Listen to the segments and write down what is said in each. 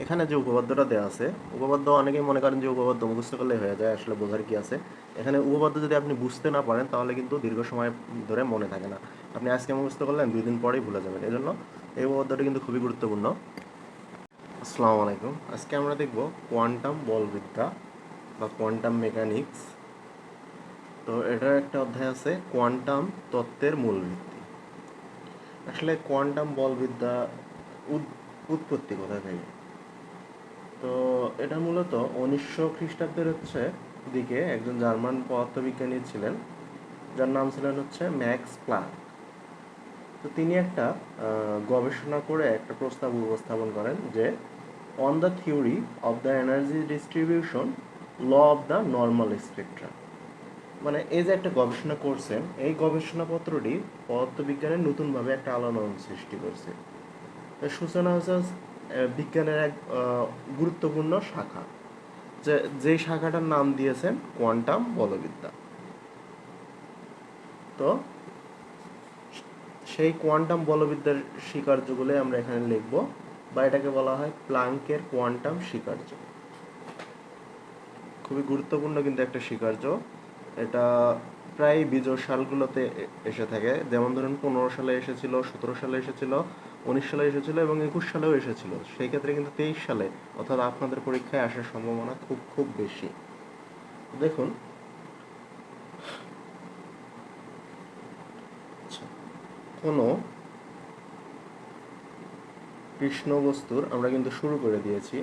এখানে যে উপপাদ্যটা দেওয়া আছে, উপপাদ্য অনেকেই মনে করেন যে উপপাদ্য মুখস্থ করলে হয়ে যায়, আসলে বোঝার কি আছে? এখানে উপপাদ্য যদি আপনি বুঝতে না পারেন, তাহলে কিন্তু দীর্ঘ সময় ধরে মনে থাকে না। আপনি আজকে মুখস্থ করলেন, দুই দিন পরেই ভুলে যাবেন। এজন্য এই উপপাদ্যটা কিন্তু খুবই গুরুত্বপূর্ণ। আসসালামু আলাইকুম। আজকে আমরা দেখব কোয়ান্টাম বলবিদ্যা বা কোয়ান্টাম মেকানিক্স। তো এটার একটা অধ্যায় আছে, কোয়ান্টাম তত্ত্বের মূল ভিত্তি আসলে কোয়ান্টাম বলবিদ্যা উৎ- উৎপত্তি কোথা থেকে? তো এটা মূলত উনিশশো খ্রিস্টাব্দের হচ্ছে দিকে একজন জার্মান পদার্থবিজ্ঞানী ছিলেন, যার নাম ছিলেন হচ্ছে ম্যাক্স প্লাঙ্ক তো তিনি একটা গবেষণা করে একটা প্রস্তাব উপস্থাপন করেন যে on the theory of the energy distribution law of the normal spectrum মানে এই যে একটা গবেষণা করছেন, এই গবেষণাপত্রটি পদার্থবিজ্ঞানের নতুনভাবে একটা আলোড়ন সৃষ্টি করছে। সূচনা হচ্ছে বিজ্ঞানের এক গুরুত্বপূর্ণ শাখা। যে যেই শাখাটার নাম দিয়েছেন কোয়ান্টাম বলবিদ্যা। তো, সেই কোয়ান্টাম বলবিদ্যার স্বীকার্যগুলো আমরা এখানে লিখব বা এটাকে বলা হয় প্লাঙ্কের কোয়ান্টাম স্বীকার্য। খুবই গুরুত্বপূর্ণ কিন্তু একটা স্বীকার্য। এটা প্রায় বিজয় সালগুলোতে এসে থাকে। যেমন ধরুন, পনেরো সালে এসেছিল, সতেরো সালে এসেছিল উনিশ সালে এসেছিল এবং একুশ সালেও এসেছিল। সেই ক্ষেত্রে কিন্তু তেইশ সালে অর্থাৎ আপনাদের পরীক্ষায় আসার সম্ভাবনা খুব খুব বেশি। দেখুন। আচ্ছা, কোনো কৃষ্ণ বস্তুর আমরা কিন্তু শুরু করে দিয়েছি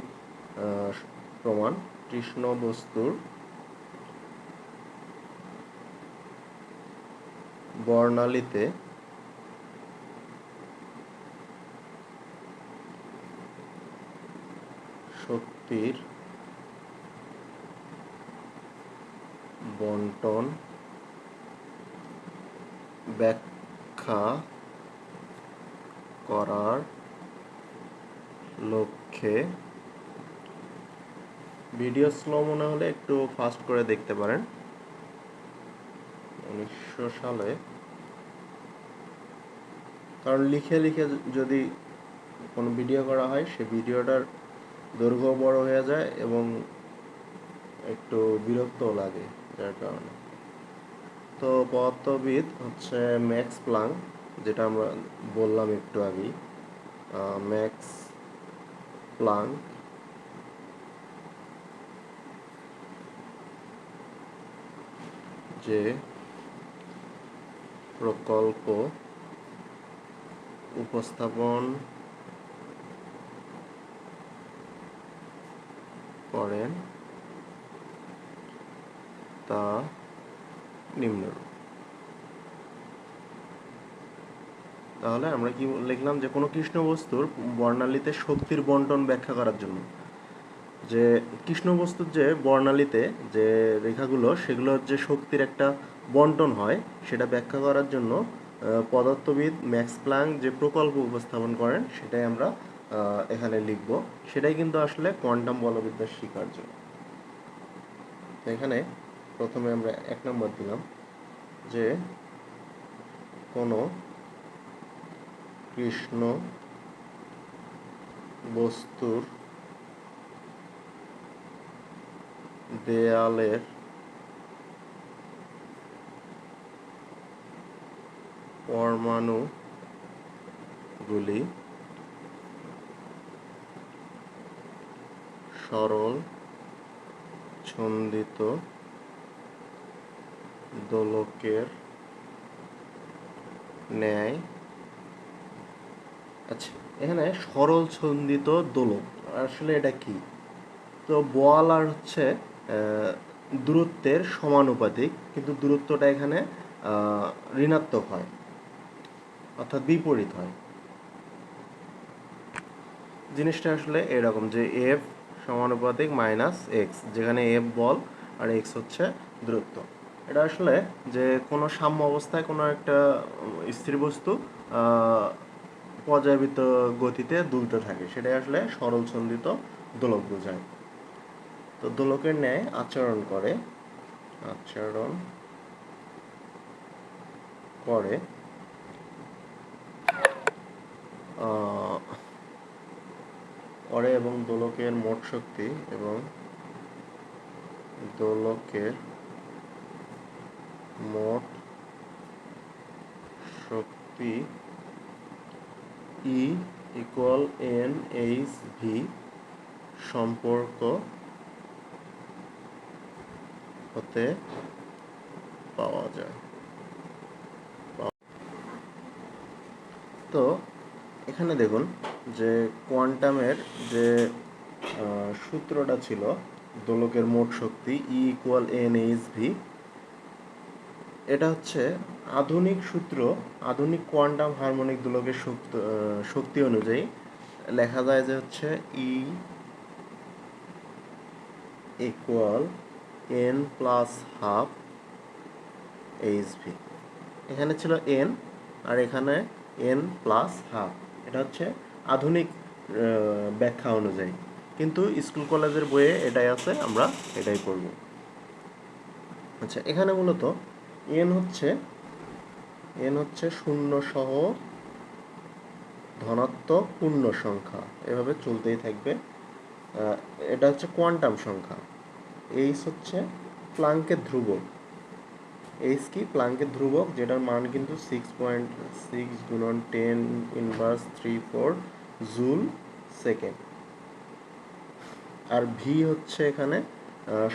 প্রমাণ। কৃষ্ণ বস্তুর বর্ণালীতে শক্তির বন্টন, ব্যাখ্যা করার লক্ষ্যে ভিডিও স্লো মনে হলে একটু ফাস্ট করে দেখতে পারেন। উনিশশো সালে। কারণ লিখে লিখে যদি কোনো ভিডিও করা হয়, সে ভিডিওটার দৈর্ঘ্য বড় হয়ে যায় এবং একটু বিরক্ত লাগে যার কারণে। তো পদার্থবিদ হচ্ছে ম্যাক্স প্লাং, যেটা আমরা বললাম একটু আগেই। ম্যাক্স প্লাঙ্ক যে প্রকল্প উপস্থাপন করেন তা নিম্নরূপ তাহলে আমরা কি লিখলাম যে কোনো কৃষ্ণ বস্তুর বর্ণালীতে শক্তির বন্টন ব্যাখ্যা করার জন্য। যে কৃষ্ণ বস্তুর যে বর্ণালীতে যে রেখাগুলো, সেগুলো যে শক্তির একটা বন্টন হয়, সেটা ব্যাখ্যা করার জন্য পদার্থবিদ ম্যাক্স প্লাং যে প্রকল্প উপস্থাপন করেন, সেটাই আমরা এখানে লিখব। সেটাই কিন্তু আসলে কোয়ান্টাম বলবিদ্যার স্বীকার্য এখানে প্রথমে আমরা এক নম্বর দিলাম যে কোনো কৃষ্ণ বস্তুর দেয়ালের পরমাণুগুলি সরল, ছন্দিত দোলকের ন্যায় আচ্ছা এখানে সরল, ছন্দিত দোলক, আসলে এটা কি? তো বল আর হচ্ছে দূরত্বের সমানুপাতিক, কিন্তু দূরত্বটা এখানে ঋণাত্মক হয়, অর্থাৎ বিপরীত হয়। জিনিসটা আসলে এরকম যে এফ সমানুপাতিক মাইনাস এক্স যেখানে এফ বল আর এক্স হচ্ছে দূরত্ব। এটা আসলে যে কোনো সাম্য অবস্থায় কোনো একটা স্থির বস্তু আহ, পর্যায়বৃত্ত গতিতে দুলতে থাকে। সেটাই আসলে সরল ছন্দিত দোলক বোঝায়। তো দোলকের ন্যায় আচরণ করে আচরণ করে অরে এবং দোলকের মোট শক্তি এবং দোলকের মোট শক্তি E equal n h v সম্পর্ক হতে পাওয়া যায়। তো এখানে দেখুন যে কোয়ান্টামের যে সূত্রটা ছিল, দোলকের মোট শক্তি E equal n h v এটা হচ্ছে আধুনিক সূত্র, আধুনিক কোয়ান্টাম হারমোনিক দোলকের শক্তি অনুযায়ী। লেখা যায় যে হচ্ছে E equal n plus half h v এখানে ছিল এন আর এখানে এন প্লাস হাফ এটা হচ্ছে আধুনিক ব্যাখ্যা অনুযায়ী। কিন্তু স্কুল কলেজের বইয়ে এটাই আছে, আমরা এটাই করব আচ্ছা এখানে মূলত এন হচ্ছে এন হচ্ছে শূন্য সহ ধনাত্মক পূর্ণ সংখ্যা। এভাবে চলতেই থাকবে। এটা হচ্ছে কোয়ান্টাম সংখ্যা। এইচ হচ্ছে প্লাঙ্কের ধ্রুবক। এইচ কি? প্লাঙ্কের ধ্রুবক, যেটার মান কিন্তু সিক্স পয়েন্ট সিক্স গুণন ten inverse three four joule second. আর ভি হচ্ছে এখানে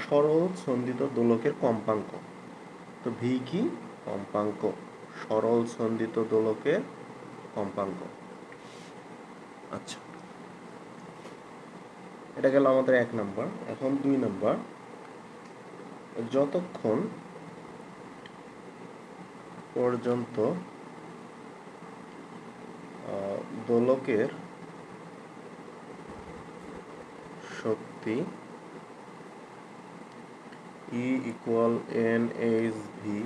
সরল সন্ধিত দোলকের কম্পাঙ্ক। তো ভি কি? কম্পাঙ্ক। সরল সন্ধিত দোলকের কম্পাঙ্ক। আচ্ছা। এটা গেল আমাদের এক নাম্বার, এখন দুই নাম্বার। যতক্ষণ পর্যন্ত দোলকের শক্তি E equal N H V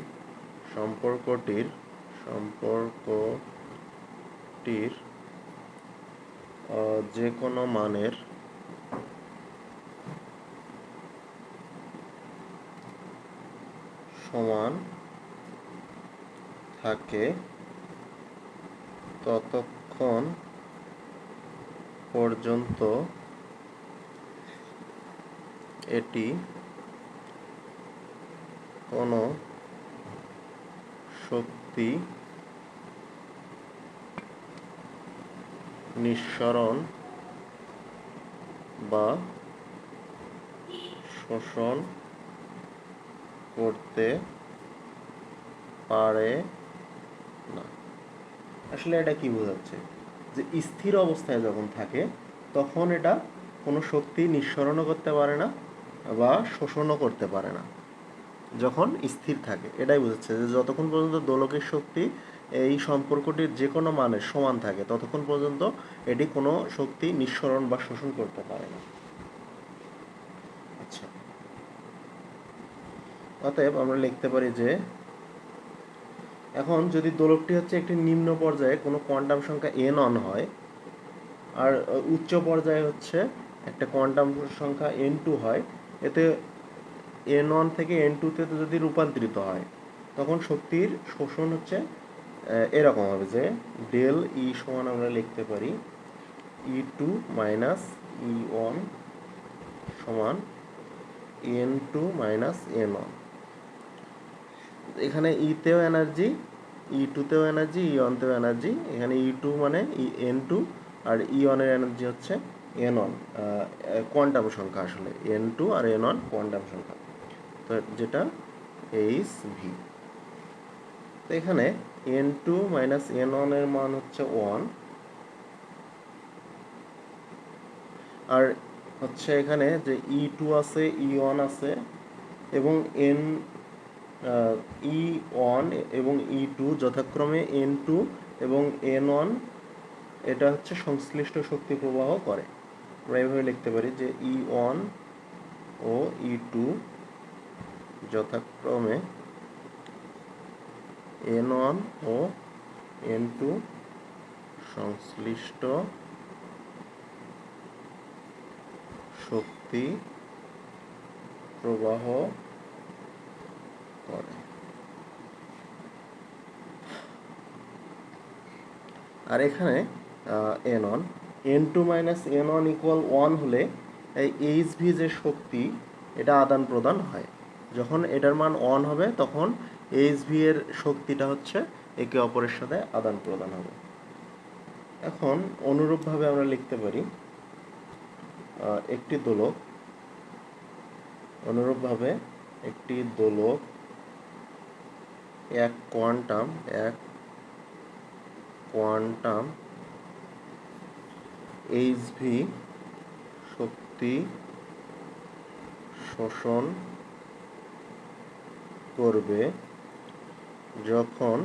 সম্পর্কটির সম্পর্কটির যে কোনো মানের সমান থাকে ততক্ষণ পর্যন্ত এটি কোনো শক্তি নিঃসরণ বা শোষণ করতে পারে না। আসলে এটা কি বোঝাচ্ছে? যে স্থির অবস্থায় যখন থাকে, তখন এটা কোনো শক্তি নিঃসরণও করতে পারে না বা শোষণও করতে পারে না। যখন স্থির থাকে, এটাই বোঝাচ্ছে যে যতক্ষণ পর্যন্ত দোলকের শক্তি এই সম্পর্কটির যে কোনো মানের সমান থাকে, ততক্ষণ পর্যন্ত এটি কোনো শক্তি নিঃসরণ বা শোষণ করতে পারে না। আচ্ছা। অতএব আমরা লিখতে পারি যে, এখন যদি দোলকটি হচ্ছে একটি নিম্ন পর্যায়ে কোনো কোয়ান্টাম সংখ্যা এন অন হয়, আর উচ্চ পর্যায়ে হচ্ছে একটা কোয়ান্টাম সংখ্যা এন টু হয় এতে এন ওয়ান থেকে এন টুতে যদি রূপান্তরিত হয়, তখন শক্তির শোষণ হচ্ছে এরকম হবে যে ডেল ই সমান আমরা লিখতে পারি E two minus E one সমান N two minus N one এখানে ইতেও এনার্জি ই টুতেও এনার্জি ই ওয়ানতেও এনার্জি এখানে ই টু মানে ই এন টু আর ই ওয়ানের এনার্জি হচ্ছে এন ওয়ান কোয়ান্টাম সংখ্যা আসলে এন টু আর এন ওয়ান কোয়ান্টাম সংখ্যা। তো যেটা এইচ ভি তো এখানে এন টু মাইনাস এন ওয়ানের মান হচ্ছে ওয়ান আর হচ্ছে এখানে যে ই টু আছে ই ওয়ান আছে, এবং এন ই ওয়ান এবং ই টু যথাক্রমে এন টু এবং এন ওয়ান এটা হচ্ছে সংশ্লিষ্ট শক্তি প্রবাহ করে। আমরা এভাবে লিখতে পারি যে ই ওয়ান ও ই টু যথাক্রমে এন ওয়ান ও এন টু সংশ্লিষ্ট শক্তি প্রবাহ করে। আর এখানে N one N two minus N one equal one হলে এই এইচ ভি যে শক্তি, এটা আদান প্রদান হয়। যখন এটার মান ওয়ান হবে, তখন এইচ ভি এর শক্তিটা হচ্ছে একে অপরের সাথে আদান প্রদান হবে। এখন অনুরূপভাবে আমরা লিখতে পারি একটি দোলক, অনুরূপভাবে একটি দোলক এক কোয়ান্টাম এক কোয়ান্টাম এইচ ভি শক্তি শোষণ করবে যখন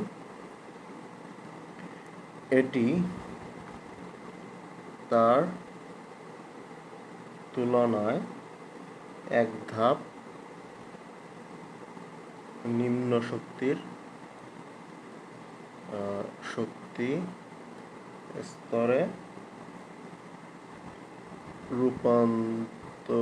এটি তার তুলনায় এক ধাপ নিম্ন শক্তির শক্তি স্তরে রূপান্তরিত